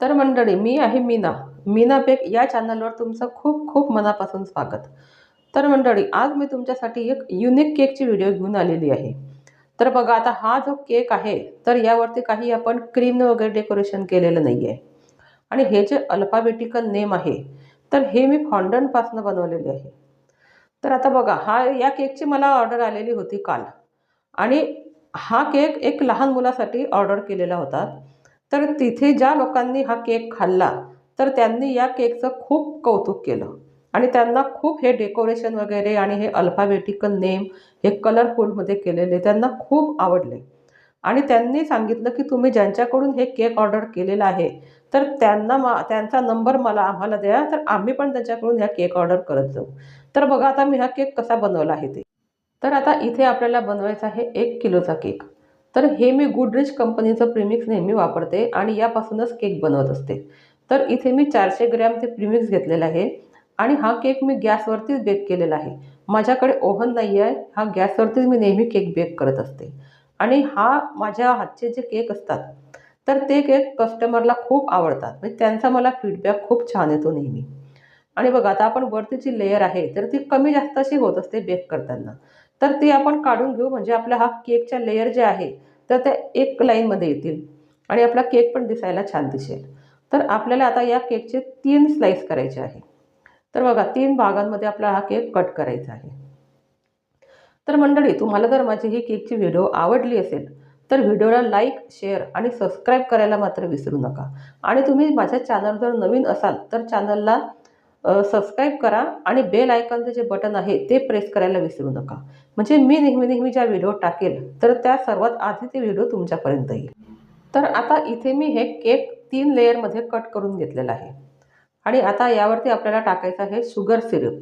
तर मंडळी मी आहे मीना. मीना बेक या चॅनलवर तुमचं खूप खूप मनापासून स्वागत. तर मंडळी आज मी तुमच्यासाठी एक युनिक केकची व्हिडिओ घेऊन आलेली आहे. तर बघा आता हा जो केक आहे तर यावरती काही आपण क्रीमनं वगैरे डेकोरेशन केलेलं नाही आहे आणि हे जे अल्फाबेटिकल नेम आहे तर हे मी फॉन्डनपासनं बनवलेले आहे. तर आता बघा हा या केकची मला ऑर्डर आलेली होती काल. आणि हा केक एक लहान मुलासाठी ऑर्डर केलेला होता. तर तिथे ज्या लोकांनी हा केक खाल्ला तर त्यांनी या केकचं खूप कौतुक केलं. आणि त्यांना खूप हे डेकोरेशन वगैरे आणि हे अल्फाबेटिकल नेम हे कलरफुलमध्ये केलेले त्यांना खूप आवडले. आणि त्यांनी सांगितलं की तुम्ही ज्यांच्याकडून हे केक ऑर्डर केलेला आहे तर त्यांना मा त्यांचा नंबर मला आम्हाला द्या तर आम्ही पण त्यांच्याकडून ह्या केक ऑर्डर करत जाऊ. तर बघा आता मी हा केक कसा बनवला आहे ते. तर आता इथे आपल्याला बनवायचा आहे एक किलोचा केक. तर हे मी गुडरिच कंपनीचं प्रीमिक्स नेहमी वापरते आणि यापासूनच केक बनवत असते. तर इथे मी चारशे ग्रॅम ते प्रीमिक्स घेतलेलं आहे आणि हा केक मी गॅसवरतीच बेक केलेला आहे. माझ्याकडे ओव्हन नाही आहे हा गॅसवरतीच मी नेहमी केक बेक करत असते. आणि हा माझ्या हातचे जे केक असतात तर ते केक कस्टमरला खूप आवडतात. म्हणजे त्यांचा मला फीडबॅक खूप छान येतो नेहमी. आणि बघा आता आपण वरती जी लेयर आहे तर ती कमी जास्त अशी होत असते बेक करताना. तर ती आपण काढून घेऊ. म्हणजे आपल्या हा केकच्या लेअर जे आहे तर त्या एक लाईनमध्ये येतील. आणि आपला केक पण दिसायला छान दिसेल. तर आपल्याला आता या केकचे तीन स्लाईस करायचे आहे. तर बघा तीन भागांमध्ये आपला हा केक कट करायचा आहे. तर मंडळी तुम्हाला जर माझी ही केकची व्हिडिओ आवडली असेल तर व्हिडिओला लाईक शेअर आणि सबस्क्राईब करायला मात्र विसरू नका. आणि तुम्ही माझ्या चॅनल जर नवीन असाल तर चॅनलला सबस्क्राईब करा आणि बेल आयकॉनचं जे बटन आहे ते प्रेस करायला विसरू नका. म्हणजे मी नेहमी नेहमी ज्या व्हिडिओ टाकेल तर त्या सर्वात आधी ते व्हिडिओ तुमच्यापर्यंत येईल. तर आता इथे मी हे केक तीन लेअरमध्ये कट करून घेतलेलं आहे. आणि आता यावरती आपल्याला टाकायचं आहे शुगर सिरप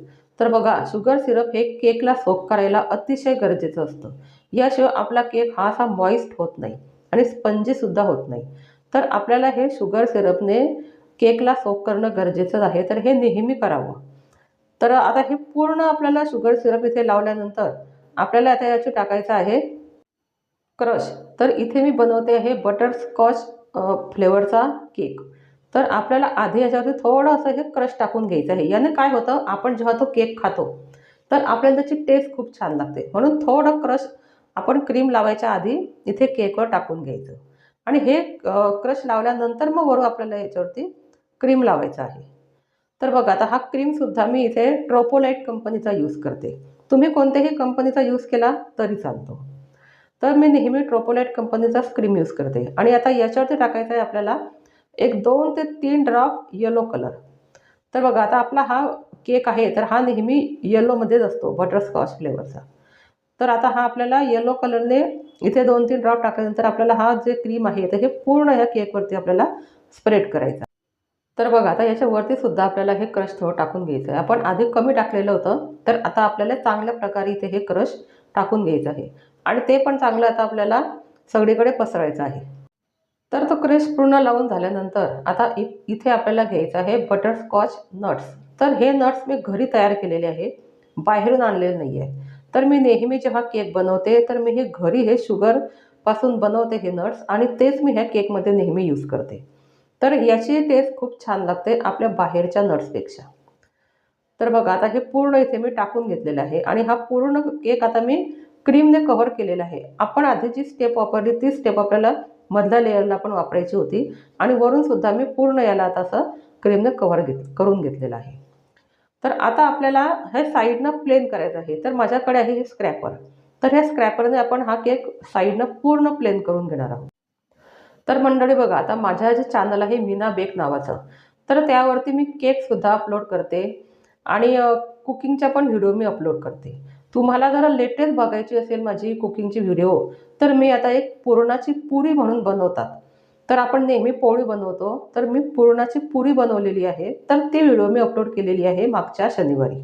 तर बघा शुगर सिरप हे केकला सोक करायला अतिशय गरजेचं असतं. याशिवाय आपला केक हा असा मॉइस्ट होत नाही आणि स्पंजीसुद्धा होत नाही. तर आपल्याला हे शुगर सिरपने केकला सोक करणं गरजेचं आहे. तर हे नेहमी करावं. तर आता हे पूर्ण आपल्याला शुगर सिरप इथे लावल्यानंतर आपल्याला आता याची टाकायचं आहे क्रश तर इथे मी बनवते आहे बटरस्कॉच फ्लेवरचा केक तर आपल्याला आधी याच्यावरती थोडं असं हे क्रश टाकून घ्यायचं आहे. याने काय होतं? आपण जेव्हा तो केक खातो तर आपल्याला त्याची टेस्ट खूप छान लागते. म्हणून थोडं क्रश आपण क्रीम लावायच्या आधी इथे केकवर टाकून घ्यायचं. आणि हे क्रश लावल्यानंतर मग वरून आपल्याला याच्यावरती क्रीम लावायचं आहे. तर बघा आता हा क्रीमसुद्धा मी इथे ट्रोपोलाईट कंपनीचा यूज करते. तुम्ही कोणत्याही कंपनीचा यूज केला तरी चालतो. तर मी नेहमी ट्रोपोलाईट कंपनीचाच क्रीम यूज करते. आणि आता याच्यावरती टाकायचं आहे आपल्याला एक दोन ते तीन ड्रॉप येलो कलर तर बघा आता आपला हा केक आहे तर हा नेहमी येलोमध्येच असतो बटरस्कॉच फ्लेवरचा तर आता हा आपल्याला येलो कलरने इथे दोन तीन ड्रॉप टाकल्यानंतर आपल्याला हा जे क्रीम आहे तर हे पूर्ण ह्या केकवरती आपल्याला स्प्रेड करायचा तर बघा आता याच्यावरती सुद्धा आपल्याला हे क्रश थोडं टाकून घ्यायचं आहे. आपण आधी कमी टाकलेलं होतं तर आता आपल्याला चांगल्या प्रकारे इथे हे क्रश टाकून घ्यायचं आहे. आणि ते पण चांगलं आता आपल्याला सगळीकडे पसरायचं आहे. तर तो क्रश पूर्ण लावून झाल्यानंतर आता इ इथे आपल्याला घ्यायचं आहे बटरस्कॉच नट्स. तर हे नट्स मी घरी तयार केलेले आहे बाहेरून आणलेले नाही आहे तर मी नेहमी जेव्हा केक बनवते तर मी हे घरी हे शुगरपासून बनवते हे नट्स आणि तेच मी ह्या केकमध्ये नेहमी यूज करते. तर याची टेस्ट खूप छान लागते आपल्या बाहेरच्या नट्सपेक्षा तर बघा आता हे पूर्ण इथे मी टाकून घेतलेलं आहे आणि हा पूर्ण केक आता मी क्रीमने कव्हर केलेला आहे. आपण आधी जी स्टेप वापरली ती स्टेप आपल्याला मधल्या लेअरला पण वापरायची होती आणि वरूनसुद्धा मी पूर्ण याला आता असं क्रीमने कव्हर घेत करून घेतलेलं आहे. तर आता आपल्याला हे साईडनं प्लेन करायचं आहे तर माझ्याकडे आहे हे स्क्रॅपर तर ह्या स्क्रॅपरने आपण हा केक साईडनं पूर्ण प्लेन करून घेणार आहोत. तर मंडळी बघा आता माझ्या जे चॅनल आहे मीना बेक नावाचं तर त्यावरती मी केकसुद्धा अपलोड करते आणि कुकिंगच्या पण व्हिडिओ मी अपलोड करते. तुम्हाला जरा लेटेस्ट बघायची असेल माझी कुकिंगची व्हिडिओ तर मी आता एक पुरणाची पुरी म्हणून बनवतात. तर आपण नेहमी पोळी बनवतो तर मी पुरणाची पुरी बनवलेली आहे तर ती व्हिडिओ मी अपलोड केलेली आहे मागच्या शनिवारी.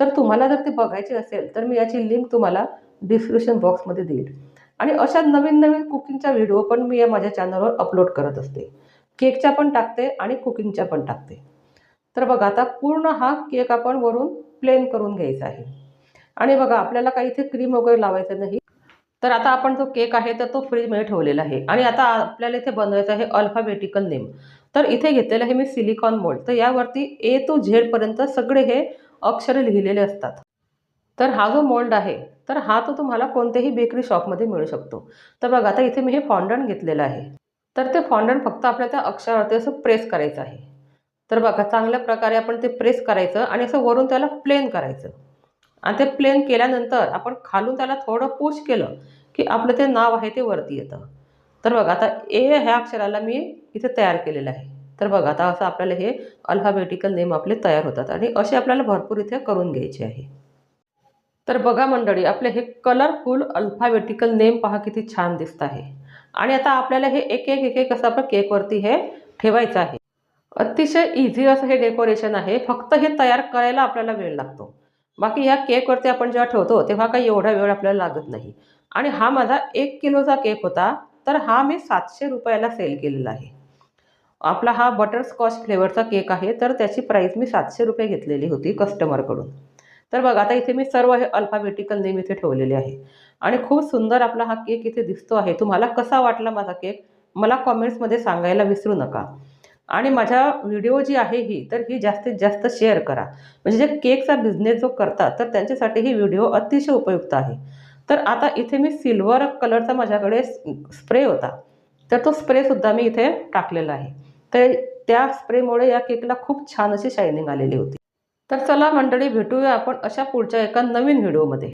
तर तुम्हाला जर ते बघायचे असेल तर मी याची लिंक तुम्हाला डिस्क्रिप्शन बॉक्समध्ये देईल. आणि अशा नवीन नवीन कुकिंगच्या व्हिडिओ पण मी या माझ्या चॅनलवर अपलोड करत असते. केकच्या पण टाकते आणि कुकिंगच्या पण टाकते. तर बघा आता पूर्ण हा केक आपण वरून प्लेन करून घ्यायचा आहे. आणि बघा आपल्याला काही इथे क्रीम वगैरे लावायचं नाही. तर आता आपण जो केक आहे तर तो फ्रीजमध्ये ठेवलेला आहे. आणि आता आपल्याला इथे बनवायचं आहे अल्फाबेटिकल नेम. तर इथे घेतलेलं आहे मी सिलिकॉन मोल्ड. तर यावरती ए टू झेडपर्यंत सगळे हे अक्षर लिहिलेले असतात. तर हा जो मोल्ड आहे तर हा तो तुम्हाला कोणत्याही बेकरी शॉपमध्ये मिळू शकतो. तर बघा आता इथे मी हे फॉन्डंट घेतलेलं आहे. तर ते फॉन्डंट फक्त आपल्या त्या अक्षरावरती असं प्रेस करायचं आहे. तर बघा चांगल्या प्रकारे आपण ते प्रेस करायचं आणि असं वरून त्याला प्लेन करायचं. आणि ते प्लेन केल्यानंतर आपण खालून त्याला थोडं पुश केलं की आपलं ते नाव आहे ते वरती येतं. तर बघा आता ए ह्या अक्षराला मी इथे तयार केलेलं आहे. तर बघा आता असं आपल्याला हे अल्फाबेटिकल नेम आपले तयार होतात आणि असे आपल्याला भरपूर इथे करून घ्यायचे आहे. तर बघा मंडळी आपले हे कलरफुल अल्फाबेटिकल नेम पहा किती छान दिसत आहे. आणि आता आपल्याला हे एक एक एक एक असं आपलं केकवरती हे ठेवायचं आहे. अतिशय इझी असं हे डेकोरेशन आहे. फक्त हे तयार करायला आपल्याला वेळ लागतो. बाकी ह्या केकवरती आपण जेव्हा ठेवतो तेव्हा काही एवढा वेळ आपल्याला लागत नाही. आणि हा माझा एक किलोचा केक होता तर हा मी सातशे रुपयाला सेल केलेला आहे. आपला हा बटरस्कॉच फ्लेवरचा केक आहे तर त्याची प्राईस मी सातशे रुपये घेतलेली होती कस्टमरकडून तर बघा आता इथे मी सर्व हे अल्फाबेटिकल नेम इथे ठेवलेले आहे. आणि खूप सुंदर आपला हा केक इथे दिसतो आहे. तुम्हाला कसा वाटला माझा केक मला कॉमेंट्समध्ये सांगायला विसरू नका. आणि माझ्या व्हिडिओ जी आहे ही तर ही जास्तीत जास्त शेअर करा. म्हणजे जे केकचा बिझनेस जो करतात तर त्यांच्यासाठी ही व्हिडिओ अतिशय उपयुक्त आहे. तर आता इथे मी सिल्वर कलरचा माझ्याकडे स्प्रे होता. तर तो स्प्रेसुद्धा मी इथे टाकलेला आहे. तर त्या स्प्रेमुळे या केकला खूप छान अशी शायनिंग आलेली होती. तर चला मंडळी भेटूया आपण अशा पुढच्या एका नवीन व्हिडिओमध्ये.